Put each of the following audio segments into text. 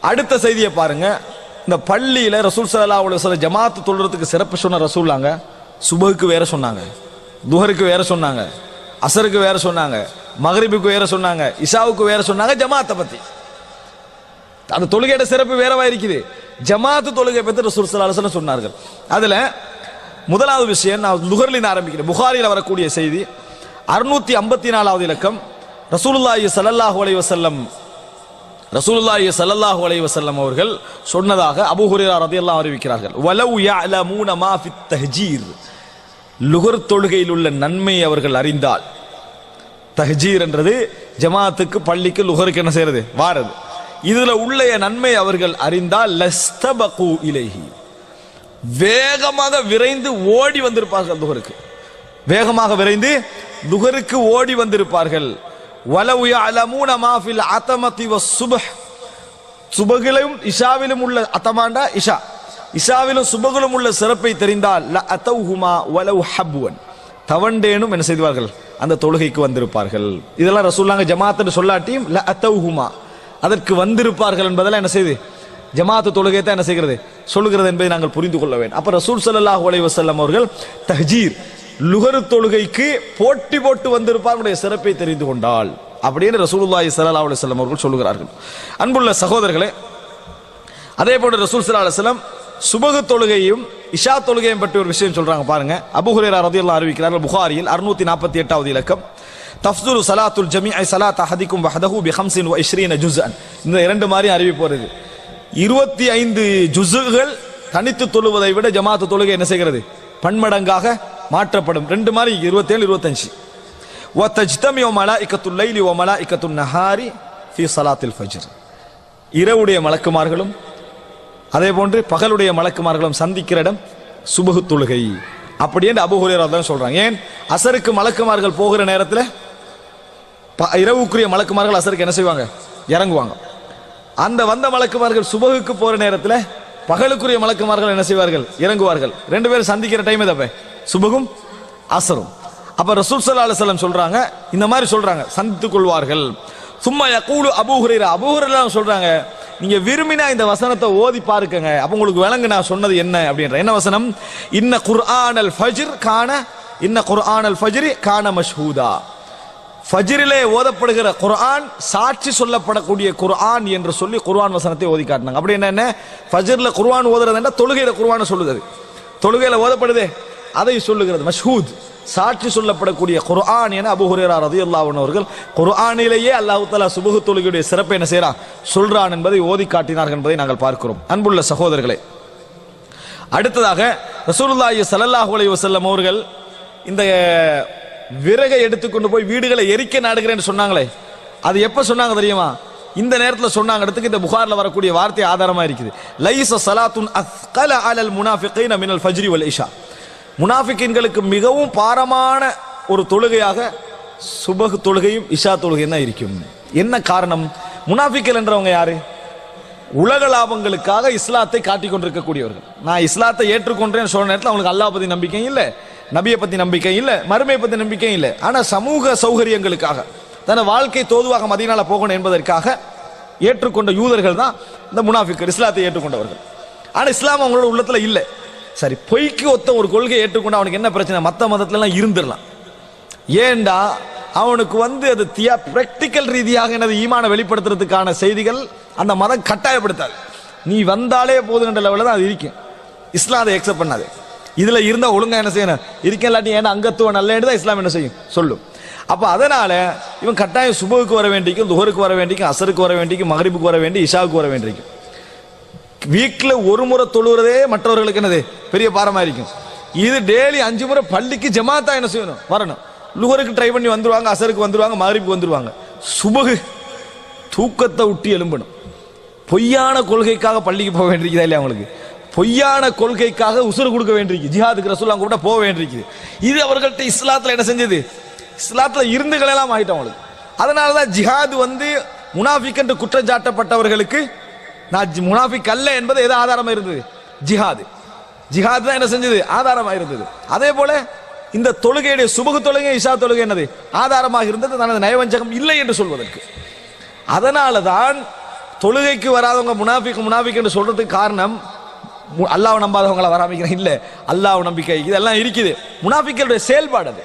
அடுத்த செய்தியை பாருங்க. இந்த பள்ளியில ரசூல் சல்லா அலைஹி ஜமாத்து தொழுறதுக்கு சிறப்பு சொன்ன ரசூல்லாங்க. சுபகுக்கு வேற சொன்னாங்க. துஹருக்கு வேற சொன்னாங்க. அசருக்கு வேற சொன்னாங்க. மகரிபுக்கு வேற சொன்னாங்க. இஷாவுக்கு வேற சொன்னாங்க ஜமாத்தை பத்தி. அந்த தொழுகையோட சிறப்பு வேறவா இருக்குது. ஜமாத்து தொழுகை பற்றி ரசூல் சல்லா சொன்னார்கள். அதுல முதலாவது விஷயம் நான் லுகர்லின் ஆரம்பிக்கிறேன். புகாரியில் வரக்கூடிய செய்தி. அறுநூத்தி ஐம்பத்தி நாலாவது இலக்கம். ரசூலுல்லாஹி ஸல்லல்லாஹு அலைவசல்லம் ரசூலுல்லாஹி ஸல்லல்லாஹு அலைஹி வஸல்லம் அவர்கள் சொன்னதாக அபூ ஹுரைரா ரலியல்லாஹு அறிவிக்கிறார்கள். வலவ் யஅலமூன மா ஃபித் தஹ்ஜீர். லுகர் தொழுகையில் உள்ள நன்மை அவர்கள் அறிந்தால் தஹ்ஜீர் என்றது ஜமாத்துக்கு பள்ளிக்கு லுகருக்கு என்ன செய்யறது? வாரது. இதுல உள்ள நன்மை அவர்கள் அறிந்தால் லஸ்தபகு இலைஹி. வேகமாக விரைந்து ஓடி வந்திருப்பார்கள் லுகருக்கு. வேகமாக விரைந்து லுகருக்கு ஓடி வந்திருப்பார்கள். வலவு யஅலமூன மா ஃபில் அதமதி வஸ்ஸுப்ஹ் சுபகிலும் இஷாவிலும் உள்ள அத்தமாண்டா? இஷா. இஷாவிலும் சுபகிலும் உள்ள சிறப்பை தெரிந்தால் ல அத்தௌஹுமா வலவு ஹப்வன். தவண்டேனும் என்ன செய்வார்கள்? அந்த தொழுகைக்கு வந்திருப்பார்கள். இதெல்லாம் ரசூல்லாங்க ஜமாத்துன்னு சொல்லாட்டியும் ல அத்தௌஹுமா. அதற்கு வந்திருப்பார்கள் என்பதெல்லாம் என்ன செய்து? ஜமாத்து தொழுகை தான் என்ன செய்கிறது? சொல்லுகிறது என்பதை நாங்கள் புரிந்து கொள்ள வேண்டும். அப்போ ரசூல் ஸல்லல்லாஹு அலைஹி அவர்கள் தஹ்ஜீர் லுகரு தொழுகைக்கு போட்டி போட்டு வந்திருப்பார்களுடைய சிறப்பை தெரிந்து கொண்டால் அப்படின்னு ரசூலுல்லாஹி சல்லா அலைஹி வஸல்லம் அவர்கள் சொல்லுகிறார்கள். அன்புள்ள சகோதரர்களே அதே போன்று ரசூல் சல்லா அலுவலம் சுபகு தொழுகையும் இஷா தொழுகையும் பற்றி ஒரு விஷயம் சொல்றாங்க பாருங்க. அபுஹுரேரா ரதியுல்லா அறிவிக்கிறார்கள் புகாரியில் 648 எட்டாவது இலக்கம். தஃப்துரு சலாத்துல் ஜமி ஐ சலாத் அஹதிக்கும் வஹதஹு பி ஹம்சின் வ இஸ்ரீன ஜுஸ்அன். இந்த இரண்டு மாதிரி அறிவிப்பு வருது இருபத்தி ஐந்து ஜுசுகள் தனித்து தொழுவதை விட ஜமாத்து தொழுகை என்ன செய்கிறது? பன்மடங்காக மாற்றப்படும். ரெண்டு மாதிரி இருபத்தேழு இருபத்தஞ்சு. ஒ தஜ்தமி ஒ மலா இக்கத்து லைலி ஒ மலா இக்கத்து நஹாரி ஃபி சலாத்தில் ஃபஜ்ர். இரவுடைய மலக்குமார்களும் அதே போன்று பகலுடைய மலக்குமார்களும் சந்திக்கிற இடம் சுபகு தொழுகை. அப்படின்னு அபுஹுரேரா தான் சொல்கிறாங்க ஏன்? அசருக்கு மலக்குமார்கள் போகிற நேரத்தில் இரவுக்குரிய மலக்குமார்கள் அசருக்கு என்ன செய்வாங்க? இறங்குவாங்க. அந்த வந்த மலக்குமார்கள் சுபகுக்கு போகிற நேரத்தில் பகலுக்குரிய மலக்குமார்கள் என்ன செய்வார்கள்? இறங்குவார்கள். ரெண்டு பேரும் சந்திக்கிற டைம் தப்ப சுபகும் அசரும். அப்ப ரசூல் சல்லா அலைஹி சொல்றாங்க இந்த மாதிரி சொல்றாங்க சந்தித்துக் கொள்வார்கள் சும்மா கூடு அபூ அபூஹுரெல்லாம் சொல்றாங்க நீங்க விரும்பினா இந்த வசனத்தை ஓதி பாருக்கங்க அப்ப உங்களுக்கு விளங்கு நான் சொன்னது என்ன அப்படின்ற. என்ன வசனம்? இன்ன குர்ஆனல் ஃபஜ்ர் கான இன்ன குர்ஆனல் ஃபஜ்ரி கான மஷ்ஹூதா. ஃபஜ்ரிலே ஓதப்படுகிற குர்ஆன் சாட்சி சொல்லப்படக்கூடிய குர்ஆன் என்று சொல்லி குர்ஆன் வசனத்தை ஓதி காட்டினாங்க. அப்படி என்ன ஃபஜ்ரில் குர்ஆன் ஓதுறது தொழுகையில குர்ஆனை சொல்லுது தொழுகையில ஓதப்படுதே. அதை சொல்லுகிறது. மஷ்ஹூத் சாட்சி சொல்லப்படக்கூடிய குர்ஆன் என அபுஹுரேரா ரதி ரதியல்லாஹு அவர்கள் குர்ஆனிலேயே அல்லாஹ் தலா சுபுகு தொழுகையுடைய சிறப்பை என்ன செய்கிறான் சொல்றான் என்பதை ஓதி காட்டினார்கள் என்பதை நாங்கள் பார்க்கிறோம். அன்புள்ள சகோதரர்களே அடுத்ததாக ரசூலுல்லாஹி ஸல்லல்லாஹு அலைஹி வஸல்லம் அவர்கள் இந்த விறகை எடுத்துக்கொண்டு போய் வீடுகளை எரிக்க நாடுகிறேன்னு சொன்னாங்களே அது எப்போ சொன்னாங்க தெரியுமா? இந்த நேரத்தில் சொன்னாங்க இடத்துக்கு இந்த புகாரில் வரக்கூடிய வார்த்தை ஆதாரமாக இருக்குது. லைஸ சலாத்துன் அஸ்கல அலல் முனாஃபிகைன மினல் ஃபஜ்ரி வல் இஷா. முனாஃபிக்கின்களுக்கு மிகவும் பாரமான ஒரு தொழுகையாக சுபகு தொழுகையும் இஷா தொழுகையும் தான் இருக்கும். என்ன காரணம்? முனாஃபிக்கல் என்றவங்க யாரு? உலக லாபங்களுக்காக இஸ்லாத்தை காட்டிக் கொண்டிருக்கக்கூடியவர்கள். நான் இஸ்லாத்தை ஏற்றுக்கொண்டேன்னு சொன்ன நேரத்தில் அவங்களுக்கு அல்லாஹ் பற்றி நம்பிக்கையும் இல்லை நபியை பற்றி நம்பிக்கை இல்லை மறுமை பற்றி நம்பிக்கையும் இல்லை. ஆனால் சமூக சௌகரியங்களுக்காக தன வாழ்க்கை தோதுவாக மதியனால் போகணும் என்பதற்காக ஏற்றுக்கொண்ட யூதர்கள் தான் இந்த முனாஃபிக்கர் இஸ்லாத்தை ஏற்றுக்கொண்டவர்கள். ஆனால் இஸ்லாம் அவங்களோட உள்ளத்தில் இல்லை. சரி பொய்க்கு ஒத்த ஒரு கொள்கையை ஏற்றுக்கொண்டு அவனுக்கு என்ன பிரச்சனை? மற்ற மதத்துலலாம் இருந்துடலாம். ஏண்டா அவனுக்கு வந்து அது தியா பிராக்டிக்கல் ரீதியாக எனது ஈமான வெளிப்படுத்துறதுக்கான செய்திகள் அந்த மதம் கட்டாயப்படுத்தாது. நீ வந்தாலே போதுன்ற லெவலில் தான் அது இருக்கும் இஸ்லாம் அதை எக்ஸப்ட் பண்ணாது. இதில் இருந்தால் ஒழுங்காக என்ன செய்யணும்? இருக்க இல்லாட்டி ஏன்னா அங்கத்துவம் நல்லேன்னு தான் இஸ்லாம் என்ன செய்யும்? சொல்லும் அப்போ அதனால் இவன் கட்டாயம் சுபுக்கு வர வேண்டிக்கும் துஹருக்கு வர வேண்டிக்கும் அசருக்கு வர வேண்டிக்கும் மகரிபுக்கு வர வேண்டி இஷாவுக்கு வர வேண்டிக்கும். வீக்கில் ஒரு முறை தொழுகிறதே மற்றவர்களுக்கு என்னது? பெரிய பாரமாக இருக்கும். இது டெய்லி அஞ்சு முறை பள்ளிக்கு ஜமாத்தா என்ன செய்யணும்? வரணும். லுகருக்கு ட்ரை பண்ணி வந்துருவாங்க அசருக்கு வந்துருவாங்க மகரிப்புக்கு வந்துருவாங்க. சுபகு தூக்கத்தை விட்டு எலும்பணும் பொய்யான கொள்கைக்காக பள்ளிக்கு போக வேண்டியிருக்குதா இல்லையா அவங்களுக்கு? பொய்யான கொள்கைக்காக உசுறு கொடுக்க வேண்டியிருக்கு ஜிஹாதுக்கு ரசூல்லாம் கூட போக வேண்டியிருக்குது. இது அவர்கள்ட்ட இஸ்லாத்தில் என்ன செஞ்சது? இஸ்லாத்துல இருந்துகளெல்லாம் ஆகிட்டோம் அவங்களுக்கு. அதனால தான் ஜிஹாது வந்து முனாஃபிக் என்று குற்றச்சாட்டப்பட்டவர்களுக்கு நான் ஜி- முனாஃபிக் அல்ல என்பது எது ஆதாரமாக இருந்தது? ஜிஹாது. ஜிஹாத் தான் என்ன செஞ்சது? ஆதாரமாக இருந்தது. அதே போல இந்த தொழுகையுடைய சுபகு தொழுகை இஷா தொழுகை என்னது? ஆதாரமாக இருந்தது. தனது நயவஞ்சகம் இல்லை என்று சொல்வதற்கு. அதனால தான் தொழுகைக்கு வராதவங்க முனாஃபிக் முனாஃபிக் என்று சொல்றதுக்கு காரணம் அல்லாவை அல்லாஹ் வராமிக்கிறேன் இல்லை அல்லாஹ் நம்பிக்கை. இதெல்லாம் இருக்குது. முனாஃபிக்களுடைய செயல்பாடு அது.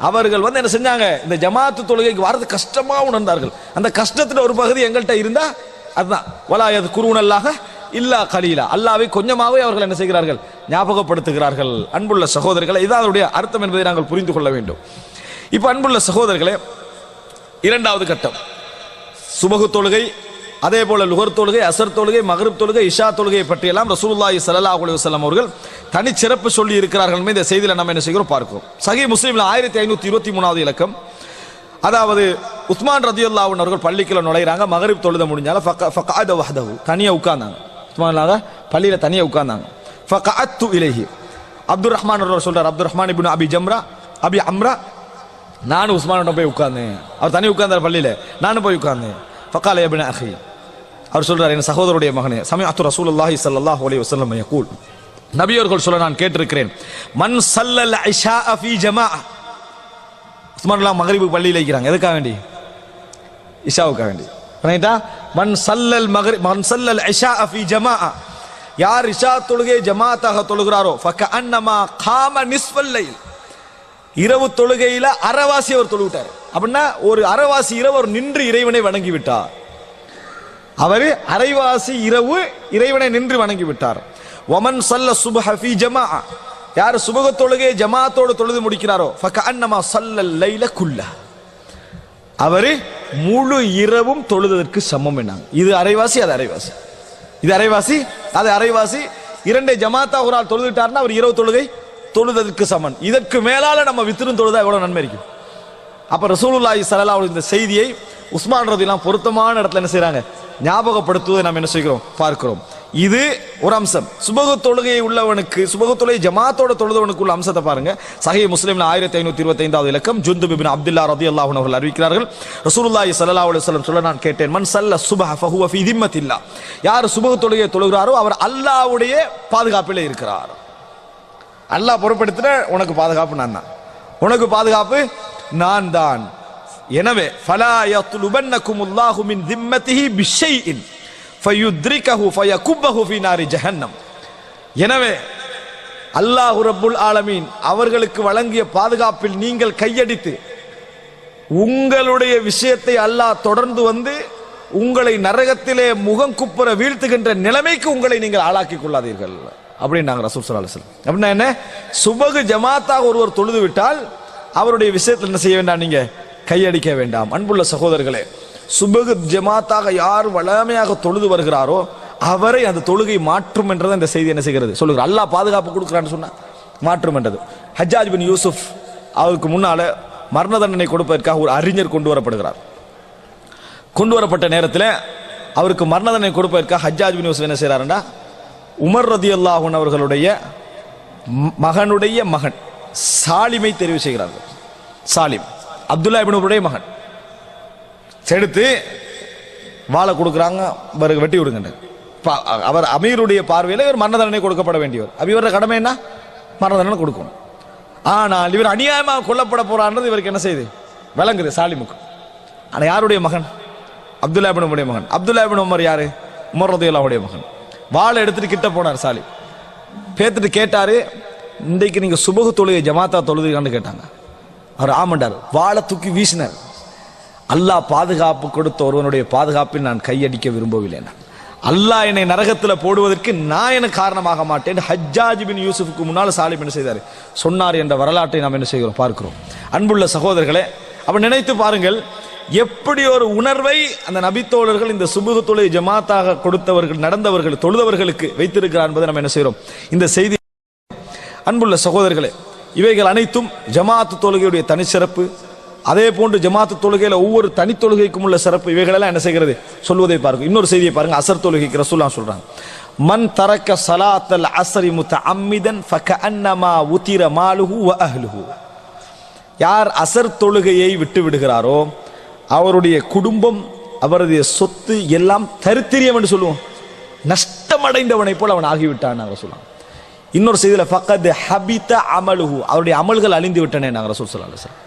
அவர்கள் வந்து என்ன செஞ்சாங்க? இந்த ஜமாத்து தொழுகைக்கு வர்றது கஷ்டமாக உணர்ந்தார்கள். அந்த கஷ்டத்தில் ஒரு பகுதி எங்கள்கிட்ட இருந்தால் அதுதான். வலாயது குருவனல்லாக இல்லா கலீலா. அல்லாவை கொஞ்சமாகவே அவர்கள் என்ன செய்கிறார்கள்? ஞாபகப்படுத்துகிறார்கள். அன்புள்ள சகோதரர்களை இதான் அதனுடைய அர்த்தம் என்பதை நாங்கள் புரிந்து கொள்ள வேண்டும். இப்போ அன்புள்ள சகோதரர்களே இரண்டாவது கட்டம். சுபகு தொழுகை அதே போல லுகர் தொழுகை அசர் தொழுகை மகரப் தொழுகை இஷா தொழுகையை பற்றியெல்லாம் ரசூலுல்லாஹி சல்லா அலைஹி வஸல்லம் அவர்கள் தனிச்சிறப்பு சொல்லி இருக்கிறார்கள். இந்த செய்தியில் நம்ம என்ன செய்கிறோம்? பார்க்கிறோம். சகி முஸ்லீமில் ஆயிரத்தி ஐநூத்தி இருபத்தி மூணாவது இலக்கம். அதாவது உஸ்மான் ரதியுல்லாஹு அவர்கள் பள்ளிக்குள்ள நுழையிறாங்க மகரிப் தொழுத முடிஞ்சால ஃபக ஃபகஅத தனியாக தனியா உஸ்மான் உஸ்மான்லாக பள்ளியில் தனியாக உட்கார்ந்தாங்க. ஃபகாத்து இலகி அப்துர் ரஹ்மான் அவர்கள் சொல்றார் Abdur Rahman ibn Abi Jamra Abi Amra நானும் உஸ்மானோட போய் உட்கார்ந்தேன். அவர் தனி உட்கார்ந்தார் பள்ளியில் நானும் போய் உட்கார்ந்தேன். ஃபக்கால எபின் அஹி அவர் சொல்றார் என் சகோதரருடைய மகனே சமயத்து ரசூல் அல்லாஹி சல்லாஹ் அலி வசல்லம் நபி அவர்கள் சொல்ல நான் கேட்டிருக்கிறேன் மன் சல்லல் ஐஷா அஃபி ஜமா உஸ்மான்லாம் மகரிபு பள்ளியில் வைக்கிறாங்க எதுக்காக வேண்டி? இஷாவுக்காக வேண்டி. ரைட்டா மன் சல்லல் மகரி மன் சல்லல் இஷா அஃபி ஜமா யார் இஷா தொழுகை ஜமாத்தாக தொழுகிறாரோ ஃபக்க அன்னமா காம நிஸ்வல்லல் இரவு தொழுகையில அறவாசி அவர் தொழுவிட்டார். அப்படின்னா ஒரு அறவாசி இரவு அவர் நின்று இறைவனை வணங்கி விட்டார் அவர் அரைவாசி இரவு இறைவனை நின்று வணங்கி விட்டார் ஒமன் சல்ல சுபஹ ஃபீ ஜமா யார் சுபக தொழுகையை ஜமாத்தோடு தொழுது முடிக்கிறாரோ? அன்னமா லைல குல்லா. அவரு முழு இரவும் தொழுதற்கு சமம் என்னாங்க. இது அரைவாசி அது அரைவாசி? இது அரைவாசி அது அரைவாசி. இரண்டை ஜமாத்தா ஒரு ஆள் தொழுதுட்டார்னா அவர் இரவு தொழுகை தொழுதற்கு சமன் இதற்கு மேலால நம்ம வித்திரும் தொழுதா எவ்வளவு நன்மை இருக்கும் அப்ப ரசூலுல்லாஹி ஸல்லல்லாஹு இந்த செய்தியை உஸ்மான் ரதிலாம் பொருத்தமான இடத்துல என்ன செய்யறாங்க ஞாபகப்படுத்துவதை நாம் என்ன செய்கிறோம்? பார்க்கிறோம். இது ஒரு அம்சம். சுபகு தொழுகை உள்ளவனுக்கு சுபகு தொழுகை ஜமாத்தோட தொழுதவனுக்கு உள்ள அம்சத்தை பாருங்க. சஹீஹ் முஸ்லிம்ல ஆயிரத்தி ஐநூத்தி இருபத்தி ஐந்தாவது இலக்கம் ஜுந்து பிபின் அப்துல்லா ரதி அல்லாஹ் அவர்கள் அறிவிக்கிறார்கள். ரசூலுல்லாஹி ஸல்லல்லாஹு அலைஹி வஸல்லம் சொல்ல நான் கேட்டேன் மன் சல்ல சுபஹ ஃபஹுவ ஃபீ திம்மத்தில்லா. யார் சுபகு தொழுகையை தொழுகிறாரோ அவர் அல்லாஹ்வுடைய பாதுகாப்பிலே இருக்கிறார். அல்லாஹ் பொறுப்படுத்தின உனக்கு பாதுகாப்பு நான் தான். உனக்கு பாதுகாப்பு? நான் தான். எனவே ஃபலா யத்லுபன்னகுமுல்லாஹு மின் திம்மத்திஹி பிஷைஇன். ஃபயுத்ரிகஹு ஃபயகுப்பஹு ஃபீ நாரி ஜஹன்னம் எனவே அல்லாஹு ரப்புல் ஆலமீன் அவர்களுக்கு வழங்கிய பாதுகாப்பில் நீங்கள் கையடித்து உங்களுடைய விஷயத்தை அல்லாஹ் தொடர்ந்து வந்து உங்களை நரகத்திலே முகம் குப்புற வீழ்த்துகின்ற நிலைமைக்கு உங்களை நீங்கள் ஆளாக்கிக் கொள்ளாதீர்கள். அப்படின்னாங்க ரசூல் ஸல்லல்லாஹு அலுவலம் அப்படின்னா என்ன? சுபகு ஜமாத்தாக ஒருவர் தொழுது விட்டால் அவருடைய விஷயத்தில் என்ன செய்ய வேண்டாம் நீங்க? கையடிக்க வேண்டாம். அன்புள்ள சகோதரர்களே சுபகு ஜமாத்தாக யார் வளமையாக தொழுது வருகிறாரோ அவரை அந்த தொழுகை மாற்றும் என்றதை இந்த செய்தி என்ன செய்கிறது? சொல்லுகிறார். அல்லாஹ் பாதுகாப்பு கொடுக்குறான்னு சொன்னா மாற்றும் என்றது. ஹஜ்ஜாஜ் பின் யூசுப் அவருக்கு முன்னால மரண தண்டனை கொடுப்பதற்காக ஒரு அறிஞர் கொண்டு வரப்படுகிறார். கொண்டு வரப்பட்ட நேரத்தில் அவருக்கு மரண தண்டனை கொடுப்பதற்காக ஹஜ்ஜாஜ் பின் யூசுப் என்ன செய்கிறாருன்னா உமர் ரதி அல்லாஹன் அவர்களுடைய மகனுடைய மகன் சாலிமை தெரிவு செய்கிறார்கள். சாலிம். அப்துல்லா இபின் மகன். எடுத்து வாழை கொடுக்குறாங்க இவருக்கு வெட்டி விடுங்க பா- அவர் அமீருடைய பார்வையில் இவர் மரண தண்டனை கொடுக்கப்பட வேண்டியவர். அப்ப இவரோட கடமை என்ன? மரண தண்டனை கொடுக்கணும். ஆனால் இவர் அநியாயமாக கொல்லப்பட போறான்றது இவருக்கு என்ன செய்யுது விளங்குது சாலிமுக்கு. ஆனால் யாருடைய மகன்? அப்துல்லா மகன். அப்துல்லா உமர் யாரு? உமர் ரதியுல்லாவுடைய மகன். வாழை எடுத்துட்டு கிட்ட போனார் சாலி பேத்துட்டு கேட்டாரு இன்றைக்கு நீங்கள் சுபகு தொழுகை ஜமாத்தா தொழுதுக்கான்னு கேட்டாங்க. அவர் ஆமண்டார். வாழை தூக்கி வீசினார். அல்லாஹ் பாதுகாப்பு கொடுத்த ஒருவனுடைய பாதுகாப்பில் நான் கையடிக்க விரும்பவில்லை. அல்லாஹ் என்னை நரகத்தில் போடுவதற்கு நான் எனக்கு காரணமாக மாட்டேன். ஹஜ்ஜாஜ் பின் யூசுஃபுக்கு முன்னால் சாலிம் என்ன செய்தார்? சொன்னார் என்ற வரலாற்றை நாம் என்ன செய்கிறோம்? பார்க்கிறோம். அன்புள்ள சகோதரர்களே அவர் நினைத்து பாருங்கள் எப்படி ஒரு உணர்வை அந்த நபித்தோழர்கள் இந்த சுபுகு தொலை ஜமாத்தாக கொடுத்தவர்கள் நடந்தவர்கள் தொழுதவர்களுக்கு வைத்திருக்கிறார் என்பதை நம்ம என்ன செய்கிறோம்? இந்த செய்தி அன்புள்ள சகோதரர்களே இவைகள் அனைத்தும் ஜமாத்து தொழுகையுடைய தனிச்சிறப்பு அதே போன்று ஜமாத்து தொழுகையில் ஒவ்வொரு தனி தொழுகைக்கும் உள்ள சிறப்பு இவைகளெல்லாம் என்ன செய்கிறது? சொல்வதை பாருங்க. இன்னொரு செய்தியை பாருங்க. அசர் தொழுகைக்கு ரசூல்லா சொல்றாங்க. மன் தரக்க சலாத்தல் அஸ்ரி முத்தஅம்மிதன் ஃபகஅன்னமா உத்திர மாலுகு வ அஹ்லுகு யார் அசர் தொழுகையை விட்டு விடுகிறாரோ அவருடைய குடும்பம் அவருடைய சொத்து எல்லாம் தரித்திரியம் என்று சொல்லுவோம். நஷ்டமடைந்தவனை போல் அவன் ஆகிவிட்டான் நாங்கள் சொல்லலாம் இன்னொரு செய்தியில் ஃபக்கத் ஹபித அமலுகு அவருடைய அமல்கள் அழிந்து விட்டனே நாங்கள் ரசூல் சொல்லலாம் சார்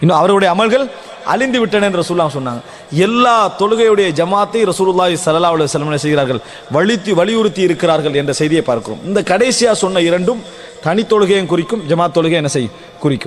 இன்னும் அவருடைய அமல்கள் அழிந்து விட்டன என்று ரசூலுல்லாஹ் சொன்னாங்க. எல்லா தொழுகையுடைய ஜமாத்தை ரசூலுல்லாஹி சலல்லா அலைஹி வஸல்லம் செய்கிறார்கள்? வலித்து வலியுறுத்தி இருக்கிறார்கள் என்ற செய்தியை பார்க்கிறோம். இந்த கடைசியாக சொன்ன இரண்டும் தனி தொழுகையும் குறிக்கும் ஜமாத் தொழுகை என்ன செய்யும்? குறிக்கும்.